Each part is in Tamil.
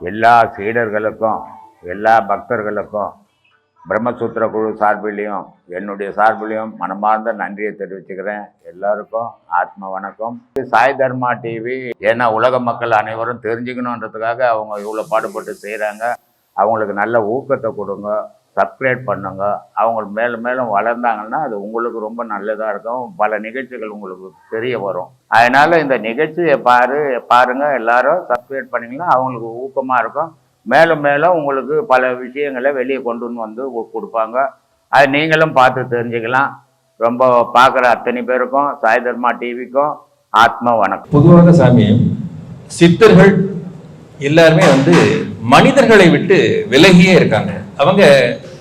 எல்லா சீடர்களுக்கும் எல்லா பக்தர்களுக்கும் பிரம்மசூத்திர குழு சார்பிலையும் என்னுடைய சார்பிலையும் மனமார்ந்த நன்றியை தெரிவிச்சுக்கிறேன். எல்லாருக்கும் ஆத்ம வணக்கம். சாய் தர்மா டிவி ஏன்னா உலக மக்கள் அனைவரும் தெரிஞ்சுக்கணுன்றதுக்காக அவங்க இவ்வளோ பாடுபட்டு செய்கிறாங்க அவங்களுக்கு நல்ல ஊக்கத்தை கொடுங்க. சப்ஸ்கிரைப் பண்ணுங்க. அவங்க மேலும் மேலும் வளர்ந்தாங்கன்னா அது உங்களுக்கு ரொம்ப நல்லதாக இருக்கும். பல நிகழ்ச்சிகள் உங்களுக்கு தெரிய வரும். அதனால் இந்த நிகழ்ச்சியை பாரு பாருங்க. எல்லாரும் சப்ஸ்கிரைப் பண்ணிங்கன்னா அவங்களுக்கு ஊக்கமாக இருக்கும். மேலும் மேலும் உங்களுக்கு பல விஷயங்களை வெளியே கொண்டு வந்து கொடுப்பாங்க. அது நீங்களும் பார்த்து தெரிஞ்சுக்கலாம். ரொம்ப பார்க்குற அத்தனை பேருக்கும் சாய் தர்மா டிவிக்கும் ஆத்ம வணக்கம். பொதுவாக சாமி சித்தர்கள் எல்லாருமே வந்து மனிதர்களை விட்டு விலகியே இருக்காங்க. அவங்க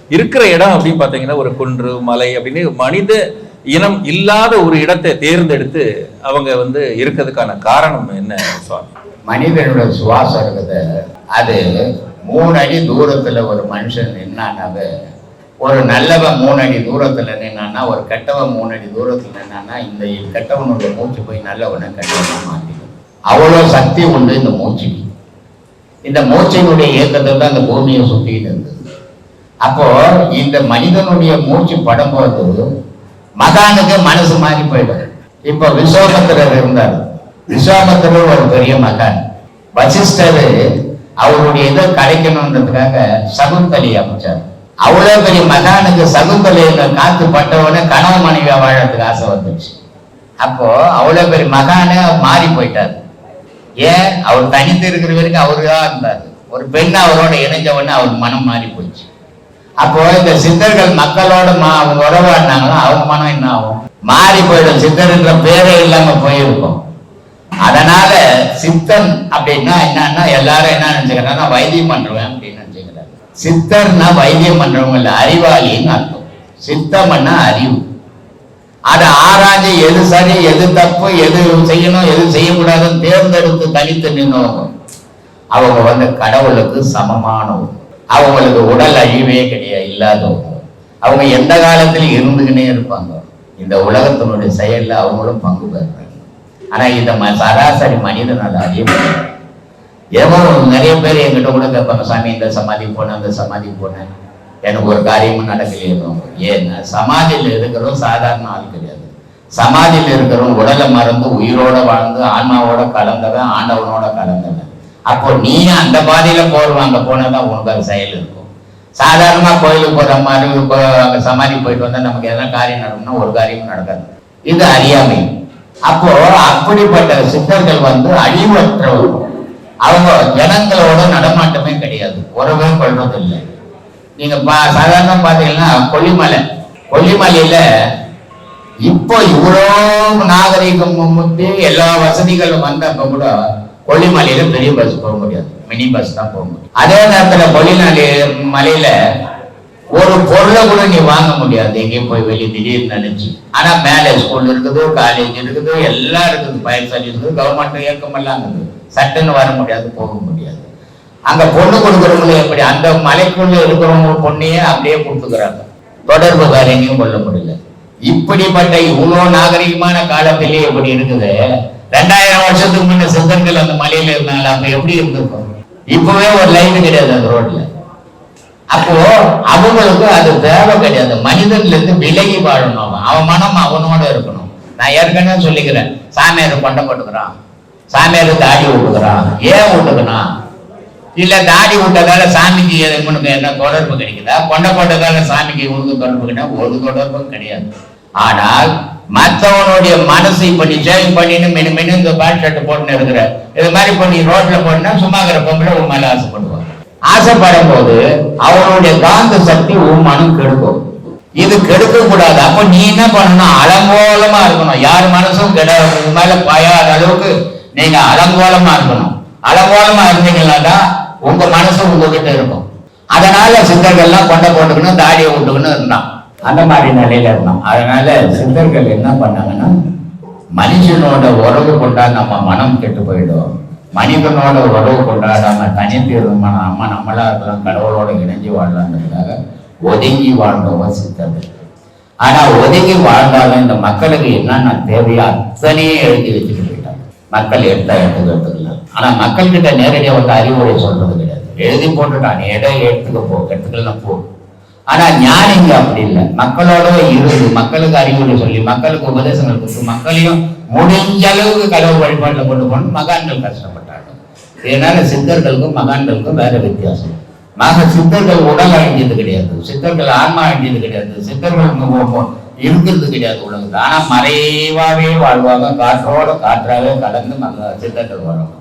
இருக்கிற இடம் அப்படின்னு பார்த்தீங்கன்னா ஒரு குன்று மலை அப்படின்னு மனித இனம் இல்லாத ஒரு இடத்தை தேர்ந்தெடுத்து அவங்க வந்து இருக்கிறதுக்கான காரணம் என்ன சுவாமி? மனிதனோட சுவாசம் இருக்குது. அது மூணு அடி தூரத்தில் ஒரு மனுஷன் நின்னானது ஒரு நல்லவன் மூணு அடி தூரத்தில் நின்னான்னா ஒரு கெட்டவன் மூணு அடி தூரத்தில் நின்னான்னா இந்த கெட்டவனுடைய மூச்சு போய் நல்லவனை கெட்டவனை மாற்றிடும் அவ்வளோ சக்தி உண்டு இந்த மூச்சு இந்த மூச்சினுடைய இயக்கத்தை தான் அந்த பூமியை சுற்றிட்டு அப்போ இந்த மனிதனுடைய மூச்சு படும்போது மகானுக்கு மனசு மாறி போயிடும். இப்போ விஸ்வாமத்திரர் இருந்தார். விஸ்வாமத்திரர் ஒரு பெரிய மகான். வசிஷ்டர் அவருடைய இதை கலைக்கணுன்றதுக்காக சகுந்தலி அமைச்சார். அவ்வளவு பெரிய மகானுக்கு சகுந்தலையில காத்து பட்டவன கணவன் மனைவியா வாழறதுக்கு ஆசை வந்துச்சு அப்போ அவ்வளவு பெரிய மகானு மாறி போயிட்டார். ஏன்? அவர் தனித்து இருக்கிற வரைக்கும் அவரு தான் இருந்தார். ஒரு பெண் அவரோட இணைஞ்ச அவர் மனம் மாறி போயிடுச்சு. அப்போ இந்த சித்தர்கள் மக்களோட மா அவங்க உறவாடினாங்களோ அவங்க மனம் என்ன ஆகும்? மாறி போயிடும். சித்தர்ன்ற பேரே இல்லாம போயிருக்கும். அதனால சித்தன் அப்படின்னா என்னன்னா எல்லாரும் என்ன நினைச்சுக்கிறாங்கன்னா வைத்தியம் பண்றவன் அப்படின்னு நினைச்சுக்கிறாங்க சித்தர்னா வைத்தியம் பண்றவங்க இல்லை அறிவாளின்னு அர்த்தம். சித்தம்னா அறிவு. அதை ஆராய்ஞ்சு எது சரி எது தப்பு எது செய்யணும் எது செய்யக்கூடாதுன்னு தேர்ந்தெடுத்து தனித்து நின்றவங்க அவங்க வந்து கடவுளுக்கு சமமானவங்க. அவங்களுக்கு உடல் அழிவே கிடையாது இல்லாதவங்க அவங்க எந்த காலத்திலும் இருந்துக்கினே இருப்பாங்க. இந்த உலகத்தினுடைய செயல்ல அவங்களும் பங்கு பெறுறாங்க ஆனா இந்த ம- சராசரி மனிதனால் அறிய முடியாது. ஏதோ நிறைய பேர் எங்கிட்ட கூட கேட்பாங்க சாமி இந்த சமாதி போனேன் அந்த சமாதி போனேன் எனக்கு ஒரு காரியமும் நடக்கலையோ ஏன்னா சமாதியில் இருக்கிறவங்க சாதாரண ஆள் கிடையாது. சமாதியில் இருக்கிறவங்க உடலை மறந்து உயிரோட வாழ்ந்து ஆன்மாவோட கலந்தவன் ஆண்டவனோட கலந்தவன். அப்போ நீ அந்த பாதையில போடுவாங்க போனதான் உனக்கு அது செயல் இருக்கும். சாதாரணமா கோயிலுக்கு போற மாதிரி இப்போ அங்க சமாதி போயிட்டு வந்தா நமக்கு எதனா காரியம் நடக்கும்னா ஒரு காரியமும் நடக்காது. இது அறியாமை. அப்போ அப்படிப்பட்ட சித்தர்கள் வந்து அழிவற்றவர்கள் அவங்க ஜனங்களோட நடமாட்டமே கிடையாது. உறவே கொள்வதில்லை நீங்க பா சாதாரண பாத்தீங்கன்னா கொல்லிமலை. கொல்லிமலையில இப்போ இவ்வளோ நாகரிகம் முத்தி எல்லா வசதிகளும் வந்தப்ப கூட கொல்லிமலையில பெரிய பஸ் போக முடியாது. மினி பஸ் தான் போக முடியும். அதே நேரத்துல கொல்லிமலை மலையில ஒரு பொருளை கூட நீ வாங்க முடியாது. எங்கேயும் போய் வெளியே திடீர்னு நினைச்சு. ஆனா மேலே ஸ்கூல் இருக்குது காலேஜ் இருக்குது எல்லாம் இருக்குது. பயன்சாலி இருக்குது கவர்மெண்ட் இயக்கம் எல்லாம் இருக்குது. சட்டுன்னு வர முடியாது போக முடியாது. அங்க பொண்ணு கொடுக்குறவங்களும் எப்படி அந்த மலைக்குள்ள இருக்கிறவங்க பொண்ணையே அப்படியே கொடுத்துக்கிறாங்க. தொடர்பு வேற எங்கேயும் கொள்ள முடியல. இப்படிப்பட்ட இவ்வளோ நாகரிகமான காலத்திலே இப்படி இருக்குது. ரெண்டாயிரம் வருஷத்துக்கு முன்ன சித்தர்கள் அந்த மலையில இருந்தாங்க அப்ப எப்படி இருந்திருக்கும்? இப்பவே ஒரு லைன் கிடையாது அந்த ரோட்ல அப்போ அவங்களுக்கு அது தேவை கிடையாது. மனிதன்ல இருந்து விலகி வாழணும் அவன். அவன் மனம் அவனோட இருக்கணும். நான் ஏற்கனவே சொல்லிக்கிறேன். சாமியார் கொண்டை போட்டுக்கிறான். சாமியார் தாடி விட்டுக்கிறான் ஏன் விட்டுக்கணும் இல்ல தாடி விட்டதால சாமிக்கு உனக்கு என்ன தொடர்பு கிடைக்குதா கொண்ட போட்டதால சாமிக்கு உனக்கு தொடர்பு கிடையாது ஒரு தொடர்பும் கிடையாது. ஆனால் மற்றவனுடைய மனசு இப்ப நீ சேவிங் பண்ணின்னு மெனு மெனு இந்த பேண்ட் ஷர்ட் போட்டுன்னு இருக்கிற. இது மாதிரி பண்ணி ரோட்ல போட்டுனா சும்மா இருக்கிற பொம்பளை உன் மேல ஆசைப்படுவாங்க. ஆசைப்படும் போது அவனுடைய காந்த சக்தி உன் மனம் கெடுக்கும். இது கெடுக்க கூடாது. அப்ப நீ என்ன பண்ணணும்? அலங்கோலமா இருக்கணும். யார் மனசும் கெட மேல பயாத அளவுக்கு நீங்க அலங்கோலமா இருக்கணும். அலங்கோலமா இருந்தீங்கன்னா தான் உங்க மனசு உங்ககிட்ட இருக்கும். அதனால சித்தர்கள்லாம் கொண்ட போட்டுக்கணும் தாடியை விட்டுக்கணும் இருந்தான். அந்த மாதிரி நிலையில இருந்தோம். அதனால சித்தர்கள் என்ன பண்ணாங்கன்னா மனுஷனோட உறவு கொண்டா நம்ம மனம் கெட்டு போயிடும். மனிதனோட உறவு கொண்டாடாம தனித்து இருந்தோம்னா நம்ம நம்மளா இருக்கலாம் கடவுளோட இணைஞ்சு வாழலாம்ன்றதுக்காக ஒதுங்கி வாழ்ந்தவங்க சித்தர்கள். ஆனா ஒதுங்கி வாழ்ந்தாலும் இந்த மக்களுக்கு என்னென்ன தேவையோ அத்தனையே எழுதி வச்சுட்டு போயிட்டாங்க. மக்கள் எடுத்தா எடுத்துக்கிறதுக்கு ஆனா மக்கள்கிட்ட நேரடியாக வந்து அறிவுரை சொல்றது கிடையாது. எழுதி போட்டுட்டான் இடம் எடை எடுத்துக்க போ எடுத்துக்கலாம் போ. ஆனா ஞானிங்க அப்படி இல்லை. மக்களோட இருந்து மக்களுக்கு அறிவுரை சொல்லி மக்களுக்கு உபதேசங்கள் கொடுத்து மக்களையும் முடிஞ்ச அளவுக்கு கடவுள் வழிபாட்டில் கொண்டு போகணும் மகான்கள் கஷ்டப்பட்டாங்க. இதனால சித்தர்களுக்கும் மகான்களுக்கும் வேற வித்தியாசம். மக சித்தர்கள் உடல் அழிஞ்சது கிடையாது. சித்தர்கள் ஆன்மா அழிஞ்சது கிடையாது. சித்தர்கள் இருக்கிறது கிடையாது உலகத்தில். ஆனா மறைவாவே வாழ்வாங்க. காற்றோட காற்றாவே கலந்து மக சித்தர்கள் வரும்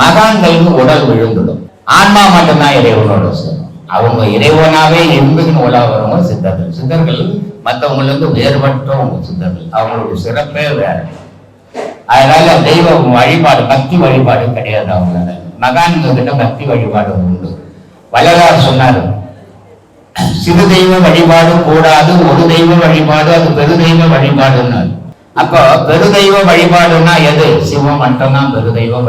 மகான்களுக்கு உடல் விழுந்துடும். ஆன்மா மட்டும்தான் இறைவனோட சார் அவங்க இறைவனாவே இருந்துன்னு உலக வரவங்க சித்தர்கள் சித்தர்கள் மற்றவங்களுக்கு வேறுபட்டவங்க சித்தர்கள். அவங்களுடைய சிறப்பே வேற. அதனால தெய்வ வழிபாடு பக்தி வழிபாடு கிடையாது அவங்களால. மகான்கள் கிட்ட பக்தி வழிபாடு உண்டு. வள்ளலார் சொன்னாரு சிறு தெய்வ வழிபாடு கூடாது ஒரு தெய்வ வழிபாடு அது பெரு தெய்வ வழிபாடுன்னு அப்போ பெரு தெய்வ வழிபாடுன்னா எது? சிவம் மட்டும்தான் பெரு தெய்வ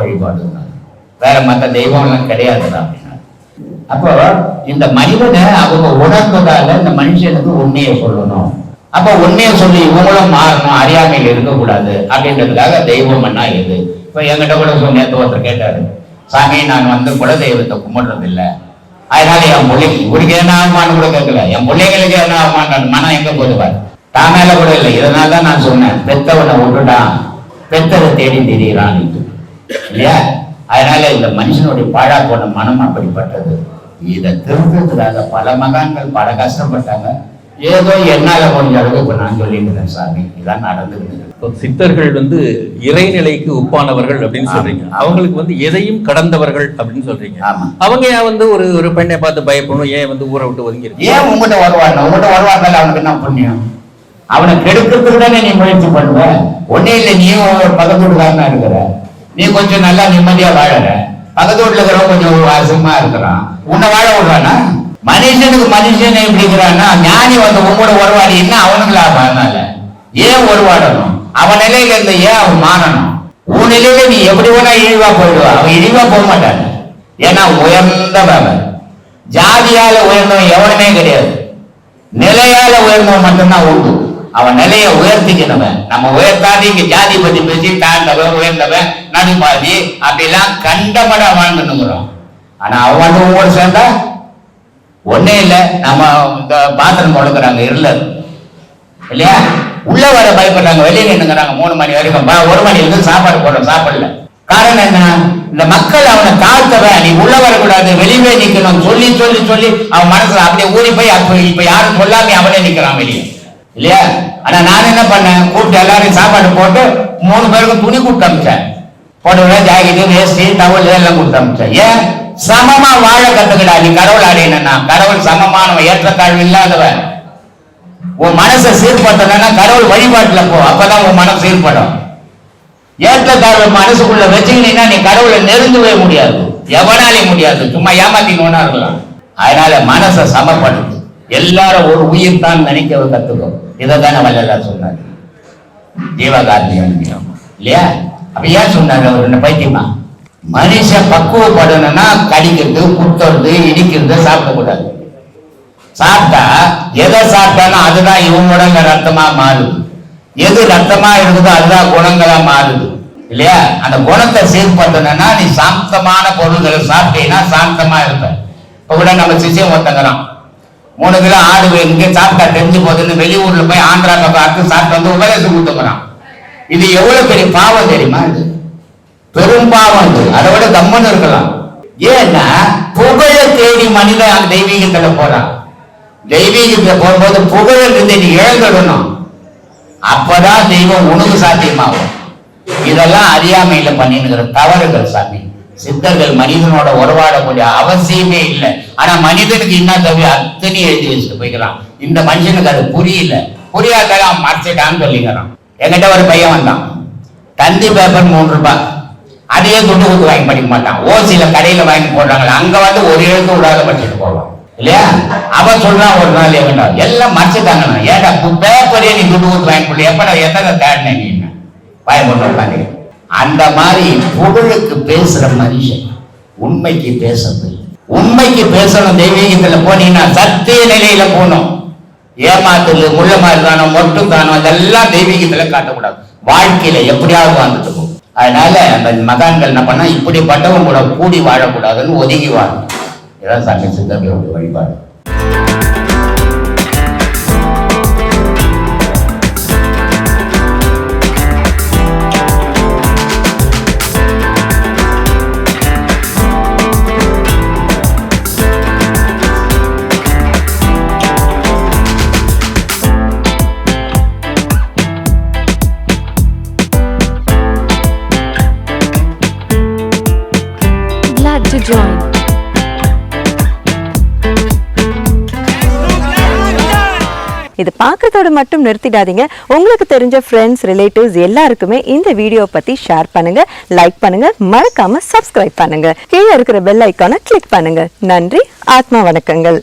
வேற மற்ற தெய்வம் எல்லாம் கிடையாதுடா. அப்போ இந்த மனிதனை அவங்க உணர்ந்ததால இந்த மனுஷனுக்கு உண்மையை சொல்லணும். அப்ப உண்மையை சொல்லி இவங்களும் மாறணும் அறியாமையில் இருக்கக்கூடாது அப்படின்றதுக்காக தெய்வம் என்ன இது. இப்ப எங்கிட்ட கூட சொன்ன ஒருத்தர் கேட்டாரு சாமி நான் வந்து குலதெய்வத்தை கும்பிடுறது இல்லை அதனால என் மொழி இவருக்கு என்ன ஆகுமான்னு கூட கேட்கல. என் பிள்ளைங்களுக்கு என்ன ஆகுமான்னு மனம் எங்க போதுவார் தான் மேல கூட இல்லை. இதனால தான் நான் சொன்னேன் பெத்தவனை விட்டுட்டான். பெத்ததை தேடி திரியிறான். இல்லையா? அதனால இந்த மனுஷனுடைய பாழா போன மனம் அப்படிப்பட்டது. இதை திருத்தத்துக்காக பல மகான்கள் பல கஷ்டப்பட்டாங்க. ஏதோ என்னால முடிஞ்ச அளவுக்கு இப்ப நான் சொல்லிட்டு சாமி. இதான் நடந்துருக்கு இப்போ சித்தர்கள் வந்து இறைநிலைக்கு ஒப்பானவர்கள் அப்படின்னு சொல்றீங்க. அவங்களுக்கு வந்து எதையும் கடந்தவர்கள் அப்படின்னு சொல்றீங்க. அவங்க ஏன் வந்து ஒரு ஒரு பெண்ணை பார்த்து பயப்படணும்? ஏன் வந்து ஊரை விட்டு ஒதுங்கி ஏன் உங்ககிட்ட வருவான் உங்ககிட்ட வருவாங்கல்ல அவனுக்கு என்ன புண்ணியம்? அவனை கெடுக்கிறதுக்கு தானே நீ முயற்சி பண்ணுவ. ஒன்னே இல்லை நீயும் ஒரு பக்கத்து வீட்டுக்காரனா இருக்கிற. நீ கொஞ்சம் நல்லா நிம்மதியா வாழற. பக்கத்து வீட்டுல இருக்கிறவன் கொஞ்சம் அசுமா இருக்கிறான். உன்னை வாழ விடுறானா? மனுஷனுக்கு மனுஷன் எப்படி இருக்கிறான்னா ஞானி வந்து உங்களோட உறவாடி என்ன? அவனுக்கு லாபம். அதனால ஏன் உருவாடணும் அவன் நிலையில இருந்த ஏன் அவன் மாறணும்? உன் நிலையில நீ எப்படி வேணா இழிவா போயிடுவா. அவன் இழிவா போக மாட்டான். ஏன்னா உயர்ந்தவன். ஜாதியால உயர்ந்தவன் எவனுமே கிடையாது. நிலையால உயர்ந்தவன் மட்டும்தான் உண்டு. அவன் நிலையை உயர்த்திக்கணுவன் நம்ம உயர்த்தாது இங்க ஜாதி பத்தி பேசி தாழ்ந்தவன் உயர்ந்தவன் நடுமாதி அப்படிலாம் கண்டமட வாழ்ந்துனுங்கிறோம் ஆனா அவன் வந்து உங்களோட சேர்ந்தா ஒன்னே இல்லை. நம்ம இந்த பாத்திரம் கொடுக்குறாங்க இருளர் இல்லையா? உள்ள வர பயப்படுறாங்க வெளியே நின்னுங்கிறாங்க மூணு மணி வரைக்கும். ஒரு மணி வந்து சாப்பாடு போடுறோம் சாப்பிடல. காரணம் என்ன? இந்த மக்கள் அவனை தாழ்த்தவன் நீ உள்ள வரக்கூடாது வெளியே நிக்கணும். சொல்லி சொல்லி சொல்லி அவன் மனசுல அப்படியே ஊறி போய் அப்ப இப்ப யாரும் சொல்லாம அவனே நிக்கிறான் வெளியே. இல்லையா? ஆனா நான் என்ன பண்ணேன்? கூப்பிட்டு எல்லாரையும் சாப்பாடு போட்டு மூணு பேருக்கும் துணி கொடுத்து அமிச்சேன். போட்டு ஜாக்கெட்டு வேஸ்டி டவல் எல்லாம் கொடுத்து அமிச்சேன். ஏன்? சமமா வாழ கத்துக்கடா நீ கடவுள் அடையணும்னா கடவுள் சமமானவன் ஏற்றத்தாழ்வு இல்லாதவன். உன் மனசை சீர்படுத்தணும்னா கடவுள் வழிபாட்டுல போ அப்பதான் உன் மனம் சீர்படும். ஏற்றத்தாழ்வு மனசுக்குள்ள வச்சுக்கிட்டீங்கன்னா நீ கடவுளை நெருங்கவே முடியாது. எவனாலே முடியாது. சும்மா ஏமாத்தின்னு இருக்கலாம். அதனால மனசை சமப்படுத்து. எல்லாரும் ஒரு உயிர் தான் நினைக்க கத்துக்கும். இதை தானே வள்ளலார் சொன்னார் ஜீவகாருண்யம் இல்லையா? அப்ப ஏன் சொன்னாங்க அவர்? என்ன பைத்தியமா? மனுஷன் பக்குவப்படணும்னா கடிக்கிறது குத்துறது இடிக்கிறது சாப்பிடக்கூடாது. சாப்பிட்டா எதை சாப்பிட்டாலும் அதுதான் இவன் ரத்தமா மாறுது. எது ரத்தமா இருக்குதோ அதுதான் குணங்களா மாறுது. இல்லையா? அந்த குணத்தை சீர்படுத்தணும்னா நீ சாந்தமான பொருள்களை சாப்பிட்டீங்கன்னா சாந்தமா இருப்ப. இப்ப கூட நம்ம சிஷியம் ஒருத்தங்கிறான் மூணு கிலோ ஆடு இங்க சாப்பிட்டா தெரிஞ்சு போகுதுன்னு வெளியூர்ல போய் ஆந்திரா பார்த்து சாப்பிட்டு வந்து உபதேசம் கொடுத்துக்கிறான். இது எவ்வளவு பெரிய பாவம் தெரியுமா இது? பெரும் பாவம் இது அதை விட கம்மன்னு இருக்கலாம். ஏன்னா புகழ தேடி மனிதன் தெய்வீகத்துல போறான். தெய்வீகத்துல போகும்போது புகழ நீ இழந்துடணும் அப்பதான் தெய்வம் உனக்கு சாத்தியமாகும். இதெல்லாம் அறியாமையில பண்ணினுங்கிற தவறுகள் சாமி. சித்தர்கள் மனிதனோட உறவாடக்கூடிய அவசியமே இல்லை. ஆனா மனிதனுக்கு என்ன தவிர அத்தனை எழுதி வச்சுட்டு போய்க்கிறான். இந்த மனுஷனுக்கு அது புரியல. புரியாதால அவன் மறைச்சிட்டான்னு சொல்லிக்கிறான். என்கிட்ட ஒரு பையன் வந்தான். தந்தி பேப்பர் மூன்று ரூபாய். அதையே துண்டு கொடுத்து வாங்கி படிக்க மாட்டான். ஓசியில கடையில வாங்கி போடுறாங்களே அங்க வந்து ஒரு எழுத்து விடாத படிச்சுட்டு போவான். இல்லையா? அவன் சொல்றான் ஒரு நாள் எங்கடா எல்லாம் மறைச்சிட்டாங்க ஏடா பேப்பரே நீ துண்டு கொடுத்து வாங்கி போடல எப்ப நான் எத்தனை தேடினேன் நீ வாய் கொண்டு உட்காந்து அந்த மாதிரி பொருளுக்கு பேசுற மனுஷன் உண்மைக்கு பேசுறது உண்மைக்கு பேசணும் தெய்வீகத்துல போனீங்கன்னா சத்திய நிலையில போகணும். ஏமாத்தல் முள்ள மாதிரி தானோ மொட்டு தானோ அதெல்லாம் தெய்வீகத்துல காட்டக்கூடாது. வாழ்க்கையில எப்படியாவது வாழ்ந்துட்டு போகும் அதனால அந்த மகான்கள் என்ன பண்ணா இப்படிப்பட்டவங்க கூட கூடி வாழக்கூடாதுன்னு ஒதுங்கி வாழும் இதான் சங்க சித்தர்களுடைய வழிபாடு. இது பார்க்கறதோட மட்டும் நிறுத்திடாதீங்க. உங்களுக்கு தெரிஞ்ச ஃப்ரெண்ட்ஸ் ரிலேட்டிவ்ஸ் எல்லாருக்குமே இந்த வீடியோ பத்தி ஷேர் பண்ணுங்க லைக் பண்ணுங்க மறக்காம சப்ஸ்கிரைப் பண்ணுங்க. கீழே இருக்கிற பெல் ஐக்கானை கிளிக் பண்ணுங்க. நன்றி ஆத்மா வணக்கங்கள்.